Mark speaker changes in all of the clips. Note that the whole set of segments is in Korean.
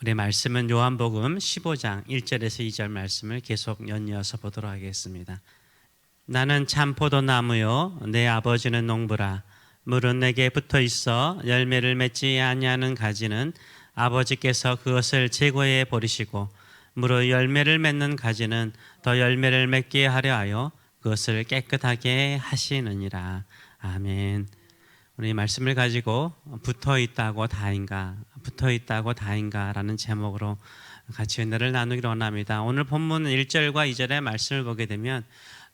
Speaker 1: 우리 말씀은 요한복음 15장 1절에서 2절 말씀을 계속 연이어서 보도록 하겠습니다. 나는 참 포도나무요 내 아버지는 농부라 물은 내게 붙어 있어 열매를 맺지 아니하는 가지는 아버지께서 그것을 제거해 버리시고 무로 열매를 맺는 가지는 더 열매를 맺게 하려 하여 그것을 깨끗하게 하시느니라 아멘. 우리 말씀을 가지고 붙어 있다고 다인가 붙어 있다고 다인가라는 제목으로 같이 은혜를 나누기로 원합니다. 오늘 본문 1절과 2절의 말씀을 보게 되면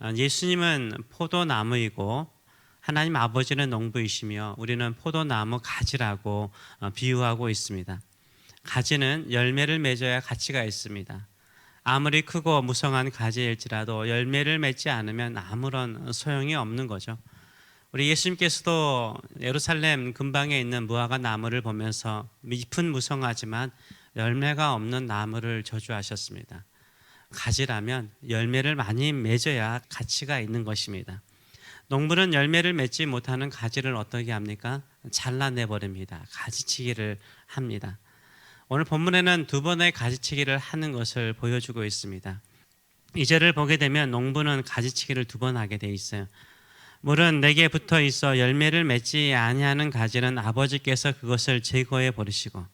Speaker 1: 어, 예수님은 포도나무이고 하나님 아버지는 농부이시며 우리는 포도나무 가지라고 어, 비유하고 있습니다. 가지는 열매를 맺어야 가치가 있습니다. 아무리 크고 무성한 가지일지라도 열매를 맺지 않으면 아무런 소용이 없는 거죠. 우리 예수님께서도 예루살렘 근방에 있는 무화과 나무를 보면서 잎은 무성하지만 열매가 없는 나무를 저주하셨습니다. 가지라면 열매를 많이 맺어야 가치가 있는 것입니다. 농부는 열매를 맺지 못하는 가지를 어떻게 합니까? 잘라내 버립니다. 가지치기를 합니다. 오늘 본문에는 두 번의 가지치기를 하는 것을 보여주고 있습니다. 이 절을 보게 되면 농부는 가지치기를 두 번 하게 돼 있어요. 물은 내게 붙어 있어 열매를 맺지 아니하는 가지는 아버지께서 그것을 제거해 버리시고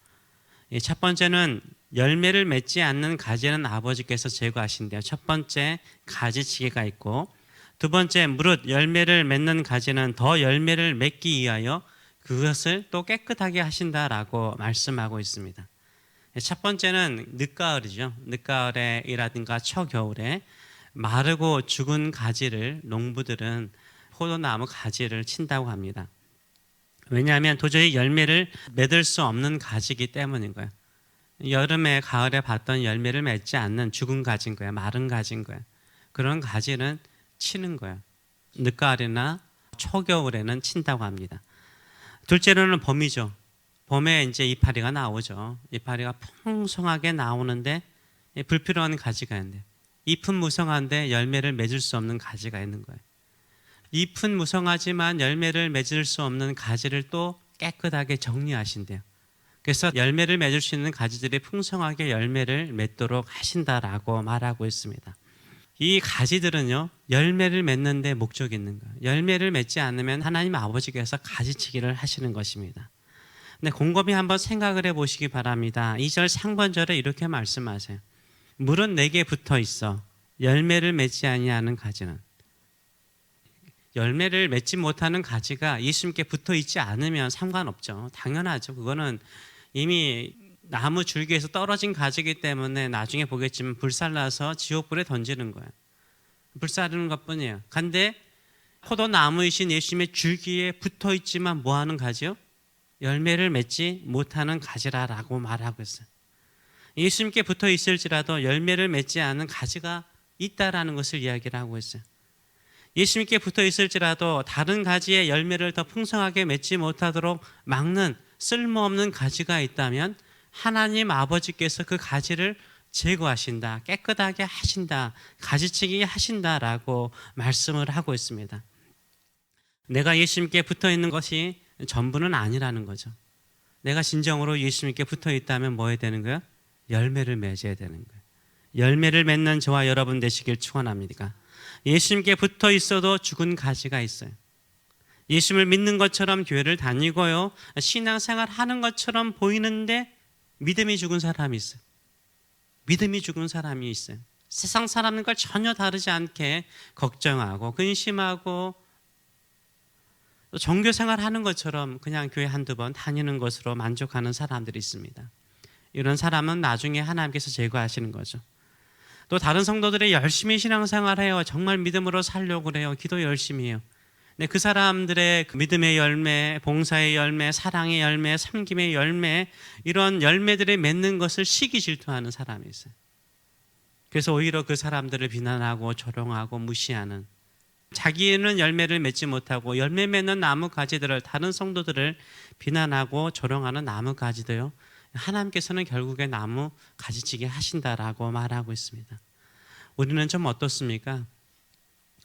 Speaker 1: 이첫 번째는 열매를 맺지 않는 가지는 아버지께서 제거하신대요. 첫 번째 가지치기가 있고 두 번째 무릇 열매를 맺는 가지는 더 열매를 맺기 위하여 그것을 또 깨끗하게 하신다라고 말씀하고 있습니다. 첫 번째는 늦가을이죠. 늦가을에라든가 초겨울에 마르고 죽은 가지를 농부들은 포도나무 가지를 친다고 합니다. 왜냐하면 도저히 열매를 맺을 수 없는 가지이기 때문인 거예요. 여름에 가을에 봤던 열매를 맺지 않는 죽은 가지인 거예요. 마른 가지인 거예요. 그런 가지는 치는 거예요. 늦가을이나 초겨울에는 친다고 합니다. 둘째로는 봄이죠. 봄에 이제 이파리가 나오죠. 이파리가 풍성하게 나오는데 불필요한 가지가 있는데 잎은 무성한데 열매를 맺을 수 없는 가지가 있는 거예요. 잎은 무성하지만 열매를 맺을 수 없는 가지를 또 깨끗하게 정리하신대요. 그래서 열매를 맺을 수 있는 가지들이 풍성하게 열매를 맺도록 하신다라고 말하고 있습니다. 이 가지들은요 열매를 맺는데 목적이 있는 거예요. 열매를 맺지 않으면 하나님 아버지께서 가지치기를 하시는 것입니다. 근데 곰곰이 한번 생각을 해 보시기 바랍니다. 2절 상반절에 이렇게 말씀하세요. 물은 내게 붙어 있어 열매를 맺지 아니하는 가지는 열매를 맺지 못하는 가지가 예수님께 붙어 있지 않으면 상관없죠. 당연하죠. 그거는 이미 나무 줄기에서 떨어진 가지기 때문에 나중에 보겠지만 불살라서 지옥불에 던지는 거예요. 불사르는 것뿐이에요. 근데 포도나무이신 예수님의 줄기에 붙어 있지만 뭐 하는 가지요? 열매를 맺지 못하는 가지라라고 말하고 있어요. 예수님께 붙어 있을지라도 열매를 맺지 않은 가지가 있다라는 것을 이야기를 하고 있어요. 예수님께 붙어 있을지라도 다른 가지의 열매를 더 풍성하게 맺지 못하도록 막는 쓸모없는 가지가 있다면 하나님 아버지께서 그 가지를 제거하신다, 깨끗하게 하신다, 가지치기 하신다라고 말씀을 하고 있습니다. 내가 예수님께 붙어 있는 것이 전부는 아니라는 거죠. 내가 진정으로 예수님께 붙어 있다면 뭐 해야 되는 거야? 열매를 맺어야 되는 거예요. 열매를 맺는 저와 여러분 되시길 축원합니다. 예수님께 붙어 있어도 죽은 가지가 있어요. 예수님을 믿는 것처럼 교회를 다니고요. 신앙생활 하는 것처럼 보이는데 믿음이 죽은 사람이 있어요. 믿음이 죽은 사람이 있어요. 세상 사람과 전혀 다르지 않게 걱정하고 근심하고 또 종교 생활 하는 것처럼 그냥 교회 한두 번 다니는 것으로 만족하는 사람들이 있습니다. 이런 사람은 나중에 하나님께서 제거하시는 거죠. 또 다른 성도들이 열심히 신앙생활해요. 정말 믿음으로 살려고 그래요. 기도 열심히 해요. 네, 그 사람들의 그 믿음의 열매, 봉사의 열매, 사랑의 열매, 섬김의 열매 이런 열매들을 맺는 것을 시기 질투하는 사람이 있어요. 그래서 오히려 그 사람들을 비난하고 조롱하고 무시하는 자기는 열매를 맺지 못하고 열매 맺는 나무 가지들을 다른 성도들을 비난하고 조롱하는 나무 가지도요. 하나님께서는 결국에 나무 가지치게 하신다라고 말하고 있습니다. 우리는 좀 어떻습니까?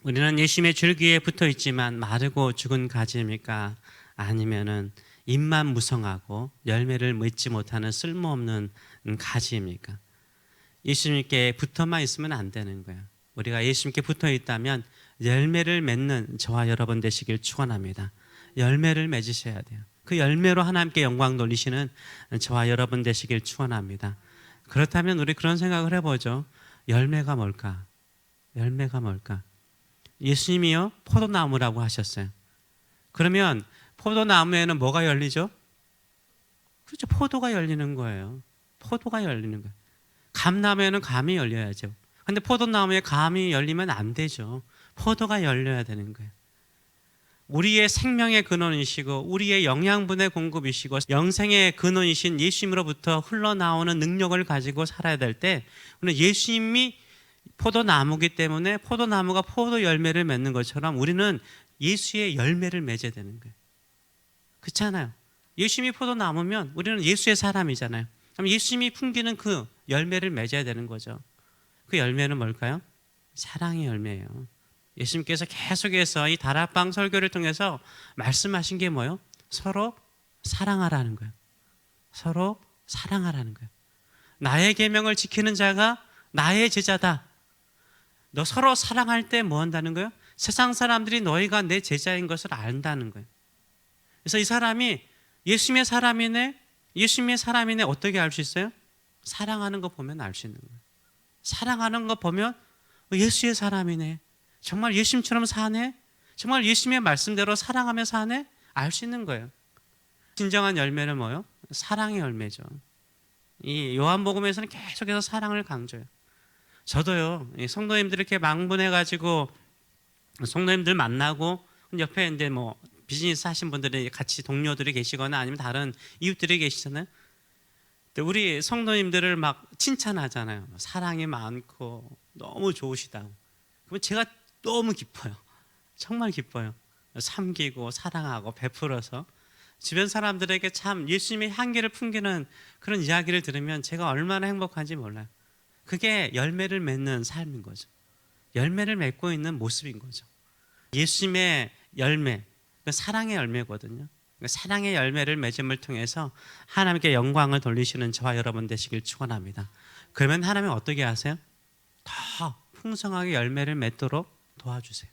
Speaker 1: 우리는 예수님의 줄기에 붙어 있지만 마르고 죽은 가지입니까? 아니면은 잎만 무성하고 열매를 맺지 못하는 쓸모없는 음, 가지입니까? 예수님께 붙어만 있으면 안 되는 거예요. 우리가 예수님께 붙어 있다면 열매를 맺는 저와 여러분 되시길 축원합니다. 열매를 맺으셔야 돼요. 그 열매로 하나님께 영광 돌리시는 저와 여러분 되시길 축원합니다. 그렇다면 우리 그런 생각을 해보죠. 열매가 뭘까? 열매가 뭘까? 예수님이요 포도나무라고 하셨어요. 그러면 포도나무에는 뭐가 열리죠? 그렇죠. 포도가 열리는 거예요. 포도가 열리는 거예요. 감나무에는 감이 열려야죠. 근데 포도나무에 감이 열리면 안 되죠. 포도가 열려야 되는 거예요. 우리의 생명의 근원이시고 우리의 영양분의 공급이시고 영생의 근원이신 예수님으로부터 흘러나오는 능력을 가지고 살아야 될 때 우리는 예수님이 포도나무기 때문에 포도나무가 포도 열매를 맺는 것처럼 우리는 예수의 열매를 맺어야 되는 거예요. 그렇잖아요. 예수님이 포도나무면 우리는 예수의 사람이잖아요. 그럼 예수님이 풍기는 그 열매를 맺어야 되는 거죠. 그 열매는 뭘까요? 사랑의 열매예요. 예수님께서 계속해서 이 다락방 설교를 통해서 말씀하신 게 뭐예요? 서로 사랑하라는 거예요. 서로 사랑하라는 거예요. 나의 계명을 지키는 자가 나의 제자다. 너 서로 사랑할 때 뭐 한다는 거예요? 세상 사람들이 너희가 내 제자인 것을 안다는 거예요. 그래서 이 사람이 예수님의 사람이네, 예수님의 사람이네 어떻게 알 수 있어요? 사랑하는 거 보면 알 수 있는 거예요. 사랑하는 거 보면 예수의 사람이네. 정말 예수님처럼 사네? 정말 예수님의 말씀대로 사랑하며 사네? 알 수 있는 거예요. 진정한 열매는 뭐요? 사랑의 열매죠. 이 요한복음에서는 계속해서 사랑을 강조해요. 저도요, 이 성도님들 이렇게 망분해가지고 성도님들 만나고 옆에 이제 뭐 비즈니스 하신 분들이 같이 동료들이 계시거나 아니면 다른 이웃들이 계시잖아요. 우리 성도님들을 막 칭찬하잖아요. 사랑이 많고 너무 좋으시다고. 그러면 제가 너무 기뻐요. 정말 기뻐요. 삼기고 사랑하고 베풀어서 주변 사람들에게 참 예수님의 향기를 풍기는 그런 이야기를 들으면 제가 얼마나 행복한지 몰라요. 그게 열매를 맺는 삶인 거죠. 열매를 맺고 있는 모습인 거죠. 예수님의 열매, 그 사랑의 열매거든요. 그 사랑의 열매를 맺음을 통해서 하나님께 영광을 돌리시는 저와 여러분 되시길 축원합니다. 그러면 하나님 어떻게 하세요? 더 풍성하게 열매를 맺도록 도와주세요.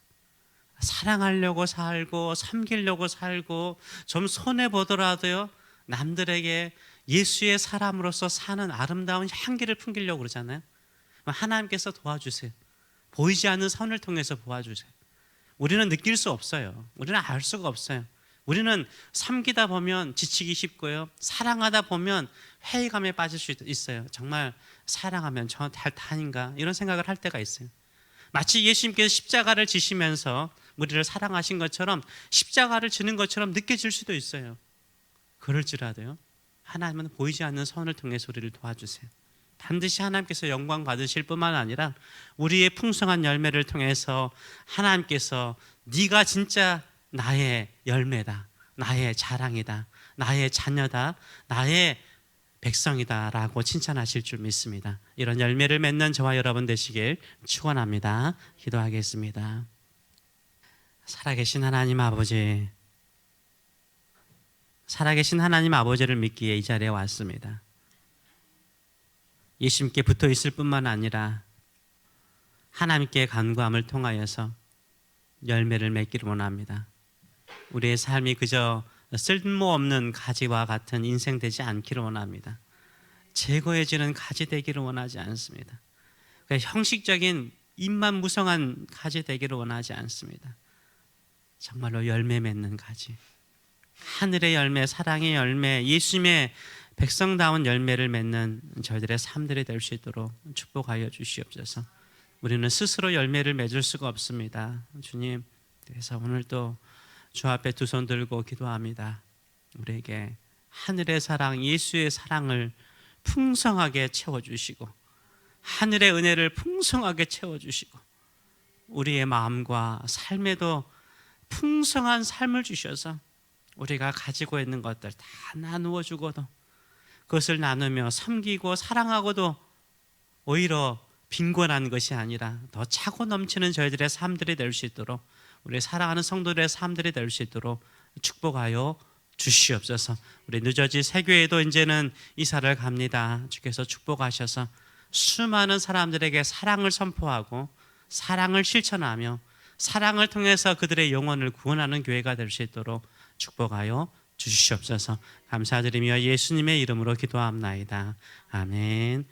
Speaker 1: 사랑하려고 살고 섬기려고 살고 좀 손해 보더라도요 남들에게 예수의 사람으로서 사는 아름다운 향기를 풍기려고 그러잖아요. 하나님께서 도와주세요. 보이지 않는 선을 통해서 도와주세요. 우리는 느낄 수 없어요. 우리는 알 수가 없어요. 우리는 삼기다 보면 지치기 쉽고요. 사랑하다 보면 회의감에 빠질 수 있어요. 정말 사랑하면 저 달탄인가 이런 생각을 할 때가 있어요. 마치 예수님께서 십자가를 지시면서 우리를 사랑하신 것처럼 십자가를 지는 것처럼 느껴질 수도 있어요. 그럴지라도요. 하나님은 보이지 않는 선을 통해서 우리를 도와주세요. 반드시 하나님께서 영광 받으실 뿐만 아니라 우리의 풍성한 열매를 통해서 하나님께서 네가 진짜 나의 열매다. 나의 자랑이다. 나의 자녀다. 나의 백성이다라고 칭찬하실 줄 믿습니다. 이런 열매를 맺는 저와 여러분 되시길 축원합니다. 기도하겠습니다. 살아계신 하나님 아버지 살아계신 하나님 아버지를 믿기에 이 자리에 왔습니다. 예수님께 붙어 있을 뿐만 아니라 하나님께 간구함을 통하여서 열매를 맺기를 원합니다. 우리의 삶이 그저 쓸모없는 가지와 같은 인생 되지 않기를 원합니다. 제거해지는 가지 되기를 원하지 않습니다. 그러니까 형식적인 입만 무성한 가지 되기를 원하지 않습니다. 정말로 열매 맺는 가지. 하늘의 열매, 사랑의 열매, 예수님의 백성다운 열매를 맺는 저희들의 삶들이 될 수 있도록 축복하여 주시옵소서. 우리는 스스로 열매를 맺을 수가 없습니다. 주님, 그래서 오늘 또 주 앞에 두 손 들고 기도합니다. 우리에게 하늘의 사랑, 예수의 사랑을 풍성하게 채워주시고, 하늘의 은혜를 풍성하게 채워주시고, 우리의 마음과 삶에도 풍성한 삶을 주셔서 우리가 가지고 있는 것들 다 나누어 주고도 그것을 나누며 섬기고 사랑하고도 오히려 빈곤한 것이 아니라 더 차고 넘치는 저희들의 삶들이 될 수 있도록 우리 사랑하는 성도들의 삶들이 될 수 있도록 축복하여 주시옵소서. 우리 늦어지 새교회도 이제는 이사를 갑니다. 주께서 축복하셔서 수많은 사람들에게 사랑을 선포하고 사랑을 실천하며 사랑을 통해서 그들의 영혼을 구원하는 교회가 될 수 있도록 축복하여 주시옵소서. 감사드리며 예수님의 이름으로 기도합나이다. 아멘.